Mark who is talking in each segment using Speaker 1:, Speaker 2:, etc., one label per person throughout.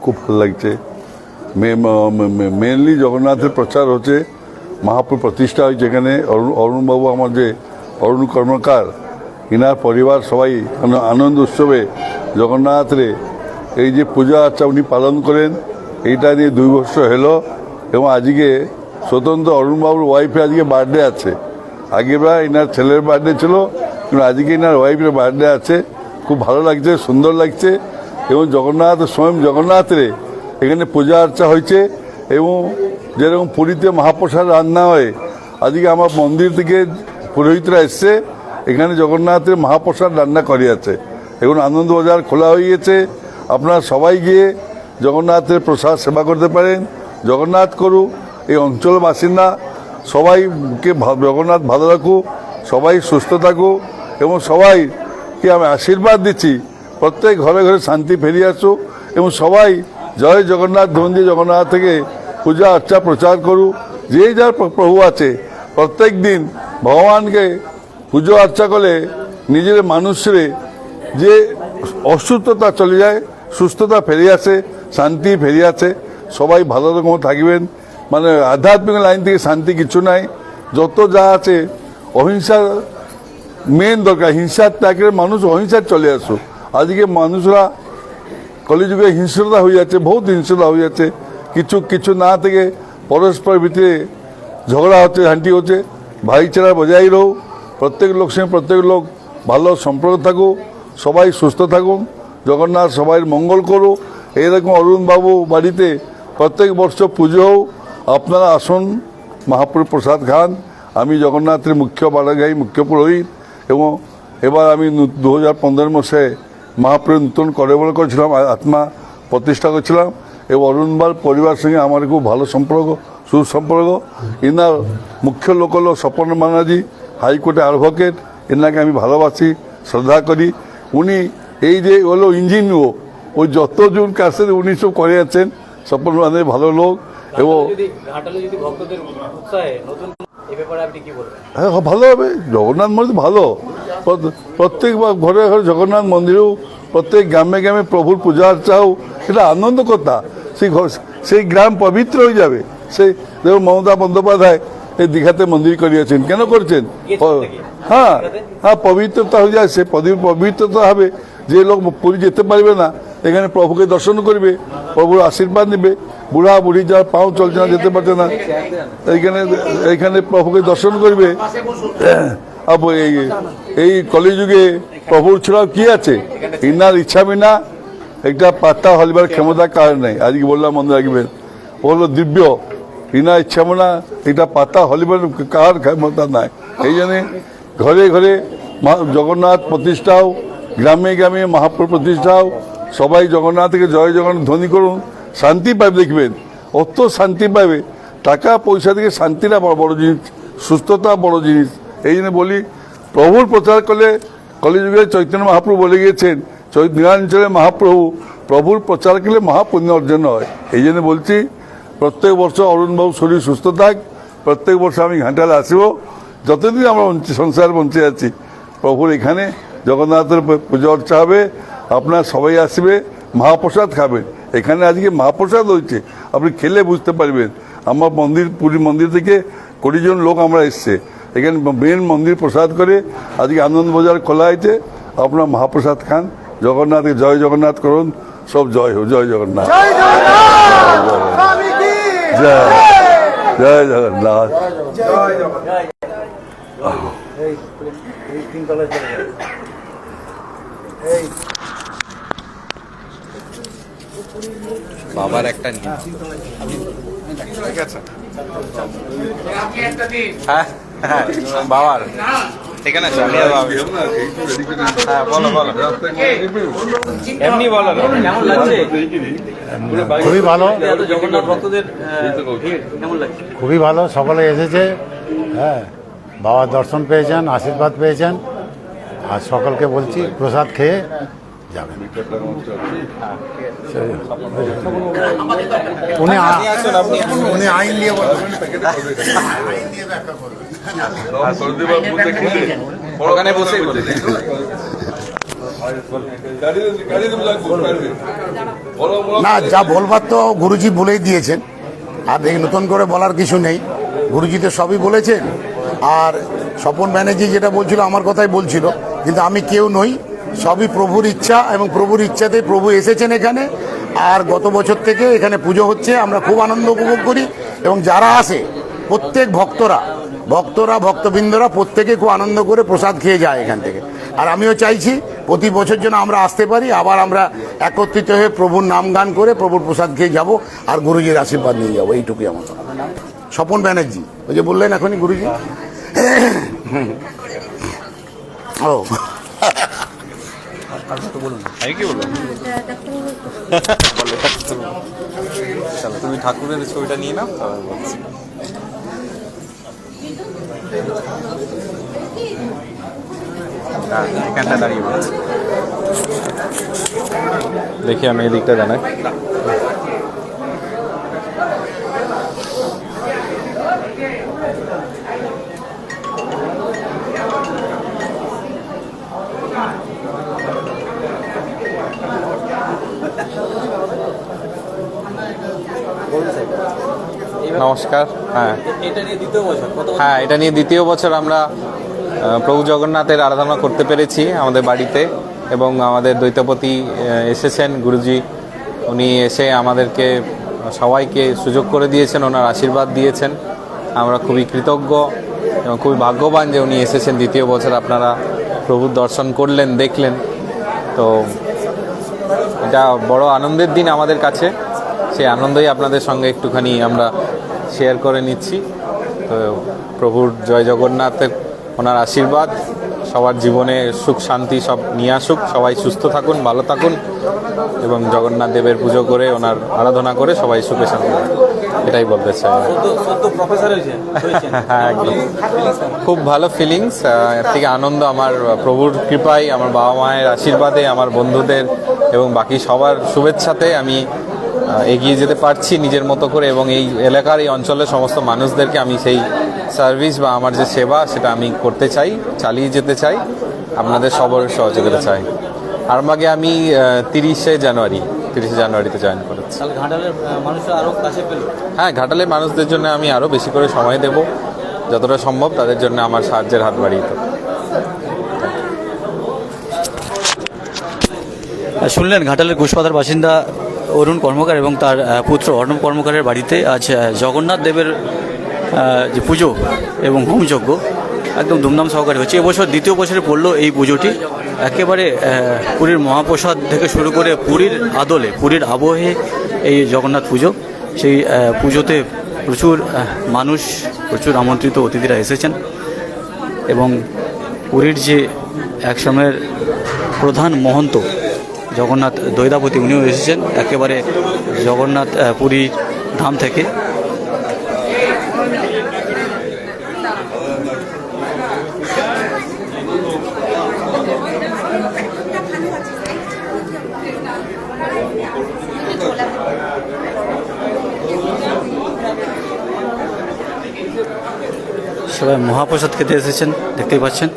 Speaker 1: খুব ভালো লাগছে। মেনলি জগন্নাথের প্রচার হচ্ছে মহাপুর প্রতিষ্ঠা হয়েছে এখানে অরুণ, অরুণবাবু আমার যে অরুণ কর্মকার, ইনার পরিবার সবাই আন- আনন্দ উৎসবে জগন্নাথরে এই যে পূজা আচ্ছা উনি পালন করেন, এইটা নিয়ে দুই বছর হলো, এবং আজকে স্বতন্ত্র অরুণবাবুর ওয়াইফে আজকে বার্থডে আছে। আগেবার ইনার ছেলের বার্থডে ছিল, কিন্তু আজকে ইনার ওয়াইফের বার্থডে আছে। খুব ভালো লাগছে, সুন্দর লাগছে। এবং জগন্নাথ, স্বয়ং জগন্নাথরে এখানে পূজা আর্চা হয়েছে এবং যেরকম পুরীতে মহাপ্রসাদ রান্না হয়, আজকে আমার মন্দির থেকে পুরোহিতরা এসছে, এখানে জগন্নাথের মহাপ্রসাদ রান্না করিয়াছে। এখন আনন্দবাজার খোলা হয়ে গেছে আপনারা সবাই গিয়ে জগন্নাথের প্রসাদ সেবা করতে পারেন। জগন্নাথ করু এই অঞ্চল বাসিন্দা, সবাইকে জগন্নাথ ভালো রাখুক, সবাই সুস্থ থাকুক এবং সবাইকে আমি আশীর্বাদ দিচ্ছি? প্রত্যেক ঘরে ঘরে শান্তি ফিরিয়ে আসুক এবং সবাই জয় জগন্নাথ ধন্দি জগন্নাথ থেকে পূজা অর্চা প্রচার করুক। যে যার প্র- প্রভু আছে, প্রত্যেক দিন ভগবানকে পুজো অর্চা করলে নিজের মানুষরে যে অসুস্থতা চলে যায়, সুস্থতা ফেরে আসে, শান্তি ফেরে আসে, সবাই ভালো রকম থাকবেন। মানে আধ্যাত্মিক লাইন থেকে শান্তি কিছু নাই। যত যা আছে অহিংসা মেন দরকার, হিংসার ত্যাগের মানুষ অহিংসার চলে আসুক আজকে মানুষরা কলিযুগে হিংস্রতা হয়ে যাচ্ছে, বহুত হিংস্রতা হয়ে যাচ্ছে। কিছু কিছু না থেকে পরস্পর ভিতরে ঝগড়া হচ্ছে হান্টি হচ্ছে। ভাইচারা বজায় রহু প্রত্যেক লোক সঙ্গে প্রত্যেক লোক ভালো সম্পর্ক থাকুক, সবাই সুস্থ থাকুন জগন্নাথ সবাই মঙ্গল করুক। এইরকম অরুণবাবু বাড়িতে প্রত্যেক বর্ষ পুজো হোক, আপনারা আসুন মহাপুর প্রসাদ খান। আমি জগন্নাথের মুখ্য বালাগাই মুখ্য পুরোহিত। এবং এবার আমি দু হাজার পনেরো মাসে মহাপ্রভু নতুন করে বলে করেছিলাম আত্মা প্রতিষ্ঠা করেছিলাম। এবং অরুণবার পরিবার সঙ্গে আমার খুব ভালো সম্পর্ক সুসম্পর্ক। ইনার মুখ্য লোক হলো স্বপন ব্যানার্জি হাইকোর্টে অ্যাডভোকেট। এনাকে আমি ভালোবাসি শ্রদ্ধা করি। উনি এই যে হলো ইঞ্জিনিও ওই যতজন কাছে উনি সব করে আছেন স্বপন ব্যানার্জি ভালো লোক। এবং হ্যাঁ ভালো হবে। জগন্নাথ মন্দির ভালো। প্রত্যেক ঘরে ঘরে জগন্নাথ মন্দিরেও প্রত্যেক গ্রামে গ্রামে প্রভুর পূজা হোক সেটা আনন্দ কথা। সেই সেই গ্রাম পবিত্র হয়ে যাবে। সেই দেখুন মমতা বন্দ্যোপাধ্যায় এই দীঘাতে মন্দির করিয়েছেন। কেন করছেন? হ্যাঁ হ্যাঁ পবিত্রতা হয়ে যায়। সে পবিত্রতা হবে। যে লোক পুরী যেতে পারবে না এখানে প্রভুকে দর্শন করবে প্রভুর আশীর্বাদ নেবে। বুড়া বুড়ি যার পাও চলছে না, যেতে পারছে না, এইখানে এইখানে প্রভুকে দর্শন করবে। এই কলিযুগে প্রভুর ছাড়াও কি আছে? ইনার ইচ্ছা বিনা একটা পাত্তা হলিবার ক্ষমতা কার নেই? আজকে বললাম, মনে রাখবেন। হলো দিব্য। ইনার ইচ্ছা বিনা এটা পাত্তা হলিবার কার ক্ষমতা নাই? এই জন্যে ঘরে ঘরে জগন্নাথ প্রতিষ্ঠাও, গ্রামে গ্রামে মহাপ্রভু প্রতিষ্ঠাও, সবাই জগন্নাথকে জয় জগন্নাথ ধ্বনি করুন। শান্তি পাবে দেখবেন অত শান্তি পাবে টাকা পয়সা থেকে শান্তিটা বড় জিনিস, সুস্থতা বড় জিনিস। এই জন্য বলি, প্রভুর প্রচার করলে কলিযুগে চৈতন্য মহাপ্রভু বলে গিয়েছেন চৈ- নীলাঞ্চলে মহাপ্রভু, প্রভুর প্রচার করলে মহাপুণ্য অর্জন হয়। এই জন্য বলছি, প্রত্যেক বর্ষ অরুণবাবু শরীর সুস্থ থাক, প্রত্যেক বর্ষ আমি ঘাটালে আসব। যতদিন আমরা সংসার বঞ্চে আছি, প্রভুর এখানে জগন্নাথের পুজো অর্চা হবে, আপনার সবাই আসবে, মহাপ্রসাদ খাবেন। এখানে আজকে মহাপ্রসাদ হয়েছে। আপনি খেলে বুঝতে পারবেন। আমার মন্দির পুরী মন্দির থেকে কুড়ি জন লোক আমরা এসছে। এখানে মেন মন্দির প্রসাদ করে। আজকে আনন্দবাজার খোলা হয়েছে। আপনার মহাপ্রসাদ খান। জগন্নাথকে জয় জগন্নাথ করুন। সব জয় হোক। জয় জগন্নাথ। জয় জয় জগন্নাথ।
Speaker 2: বাবার একটা নিয়ে হ্যাঁ হ্যাঁ বাবার। এখানে আছে আমি আর বাবা হ্যাঁ বলো বলো। এমনি বলো
Speaker 3: কেমন লাগছে?
Speaker 4: খুবই ভালো।
Speaker 3: জগন্নাথ ভক্তদের
Speaker 4: খুবই ভালো সকলে এসেছে হ্যাঁ। বাবার দর্শন পেয়েছেন আশীর্বাদ পেয়েছেন। আর সকলকে বলছি প্রসাদ খেয়ে যাবেন। উনি উনি আইন
Speaker 2: বসেই
Speaker 5: না যা বলবার তো গুরুজি বলেই দিয়েছেন। আর দেখি নতুন করে বলার কিছু নেই। গুরুজি তো সবই বলেছেন। আর স্বপন ব্যানার্জি যেটা বলছিল আমার কথাই বলছিল। কিন্তু আমি কেউ নই। সবই প্রভুর ইচ্ছা এবং প্রভুর ইচ্ছাতে প্রভু এসেছেন এখানে। আর গত বছর থেকে এখানে পুজো হচ্ছে, আমরা খুব আনন্দ উপভোগ করি এবং যারা আসে, প্রত্যেক ভক্তরা ভক্তরা, ভক্তবৃন্দরা প্রত্যেকে খুব আনন্দ করে প্রসাদ খেয়ে যায় এখান থেকে। আর আমিও চাইছি প্রতি বছর যেন আমরা আসতে পারি, আবার আমরা একত্রিত হয়ে প্রভুর নাম গান করে প্রভুর প্রসাদ খেয়ে যাব আর গুরুজির আশীর্বাদ নিয়ে যাব, এইটুকুই আমার স্বপন ব্যানার্জি, ওই যে বললেন এখনই গুরুজি? ও।
Speaker 2: আমি কি বলব? চলো তুমি ঠাকুরের ছবিটা নিয়ে নাও তাহলে বলছি। হ্যাঁ এখানটা দাঁড়িয়ে বলছি। দেখি আমি এদিকটা জানাই। নমস্কার হ্যাঁ। হ্যাঁ এটা নিয়ে দ্বিতীয় বছর আমরা প্রভু জগন্নাথের আরাধনা করতে পেরেছি আমাদের বাড়িতে এবং আমাদের দ্বৈতপতি এসেছেন গুরুজি। উনি এসে আমাদেরকে সবাইকে সুযোগ করে দিয়েছেন ওনার আশীর্বাদ দিয়েছেন। আমরা খুবই কৃতজ্ঞ এবং খুবই ভাগ্যবান যে উনি এসেছেন দ্বিতীয় বছর। আপনারা প্রভুর দর্শন করলেন দেখলেন। তো এটা বড় আনন্দের দিন আমাদের কাছে। সেই আনন্দই আপনাদের সঙ্গে একটুখানি আমরা শেয়ার করে নিচ্ছি। তো প্রভুর জয় জগন্নাথের ওনার আশীর্বাদ। সবার জীবনে সুখ শান্তি সব নিয়ে আসুক। সবাই সুস্থ থাকুন ভালো থাকুন এবং জগন্নাথ দেবের পুজো করে ওনার আরাধনা করে সবাই সুখে শান্তি এটাই বলতে চাই। হ্যাঁ, একদম। খুব ভালো ফিলিংস এর থেকে আনন্দ আমার প্রভুর কৃপায় আমার বাবা মায়ের আশীর্বাদে আমার বন্ধুদের এবং বাকি সবার শুভেচ্ছাতে আমি এগিয়ে যেতে পারছি নিজের মতো করে এবং এই এলাকার এই অঞ্চলের সমস্ত মানুষদেরকে আমি সেই সার্ভিস বা আমার যে সেবা সেটা আমি করতে চাই চালিয়ে যেতে চাই আপনাদের সবার সহযোগিতা চাই। আরামবাগে আমি তিরিশে জানুয়ারি তিরিশে জানুয়ারিতে জয়েন করেছি।
Speaker 3: আরও
Speaker 2: হ্যাঁ ঘাটালের মানুষদের জন্য আমি আরও বেশি করে সময় দেব। যতটা সম্ভব তাদের জন্য আমার সাহায্যের হাত বাড়িয়ে দেবো।
Speaker 3: শুনলেন ঘাটালের ঘোষপাতার বাসিন্দা অরুণ কর্মকার এবং তার পুত্র অর্ণব কর্মকারের বাড়িতে আজ জগন্নাথ দেবের যে পুজো এবং হোমযজ্ঞ একদম ধুমধাম সহকারে হচ্ছে। এবছর দ্বিতীয় বছরে পড়ল এই পুজোটি। একেবারে পুরীর মহাপ্রসাদ থেকে শুরু করে পুরীর আদলে, পুরীর আবহে এই জগন্নাথ পুজো। সেই পুজোতে প্রচুর মানুষ, প্রচুর আমন্ত্রিত অতিথিরা এসেছেন এবং পুরীর যে এক সময়ের প্রধান মহন্ত জগন্নাথ দৈদাপতি উনিও এসেছেন, একেবারে জগন্নাথ পুরীর ধাম থেকে। সবাই মহাপ্রসাদ খেতে এসেছেন, দেখতেই পাচ্ছেন।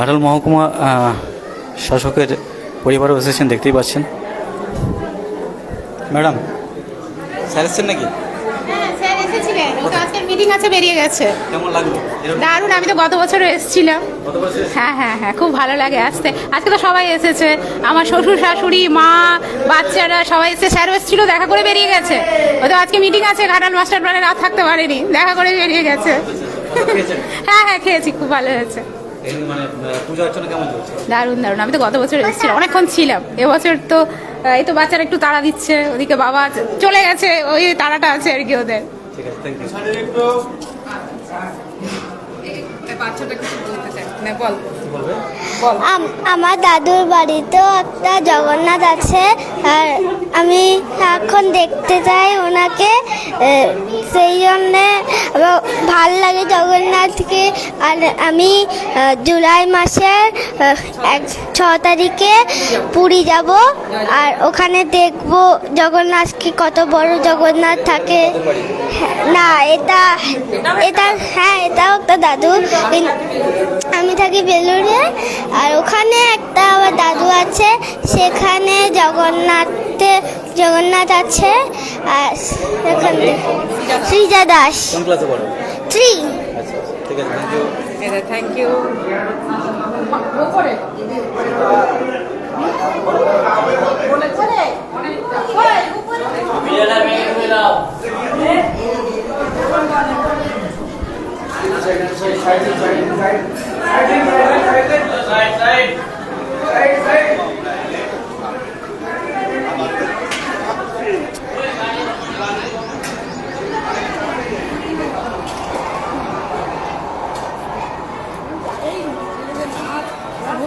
Speaker 3: ঘাটাল মহকুমা শাসকের পরিবারও এসেছেন দেখতেই পাচ্ছেন। ম্যাডাম স্যার এসছেন নাকি?
Speaker 6: হ্যাঁ মিটিং আছে বেরিয়ে গেছে। দারুণ আমি তো গত বছরও এসেছিলাম। হ্যাঁ হ্যাঁ হ্যাঁ খুব ভালো লাগে আসতে। আজকে তো সবাই এসেছে। আমার শ্বশুর শাশুড়ি মা বাচ্চারা সবাই এসে স্যারও এসেছিল দেখা করে বেরিয়ে গেছে। ও তো আজকে মিটিং আছে ঘাটাল মাস্টার প্ল্যানে রাত থাকতে পারেনি। দেখা করে বেরিয়ে গেছে। হ্যাঁ হ্যাঁ খেয়েছি খুব ভালো হয়েছে।
Speaker 3: মানে আহ, পূজা অর্চনা কেমন চলছে?
Speaker 6: দারুণ দারুণ। আমি তো গত বছর এসেছিলাম অনেকক্ষণ ছিলাম। এবছর তো এই তো বাচ্চারা একটু তাড়া দিচ্ছে ওদিকে বাবা চলে গেছে ওই তাড়াটা আছে আর কি ওদের।
Speaker 3: ঠিক আছে থ্যাংক ইউ
Speaker 6: বাচ্চাটা কিছু বলতে চাই না বল।
Speaker 7: আম- আমার দাদুর বাড়িতেও একটা জগন্নাথ আছে আর আমি এখন দেখতে চাই ওনাকে। সেই জন্যে ভালো লাগে জগন্নাথকে। আর আমি জুলাই মাসের এক, ছ তারিখে পুরী যাব। আর ওখানে দেখব জগন্নাথকে কত বড় জগন্নাথ থাকে। না, এটা এটা হ্যাঁ এটাও একটা দাদু। আমি থাকি বেলুড়ে। আর ওখানে একটা আমার দাদু আছে, সেখানে জগন্নাথে জগন্নাথ আছে আর সেখানে শ্রীজা দাস।
Speaker 3: কোন ক্লাসে পড়ো?
Speaker 7: থ্রি
Speaker 3: আচ্ছা ঠিক আছে থ্যাংক ইউ
Speaker 6: থ্যাংক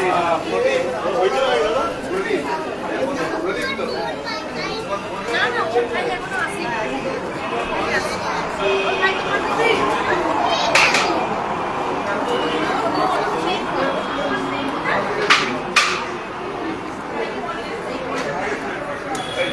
Speaker 6: না না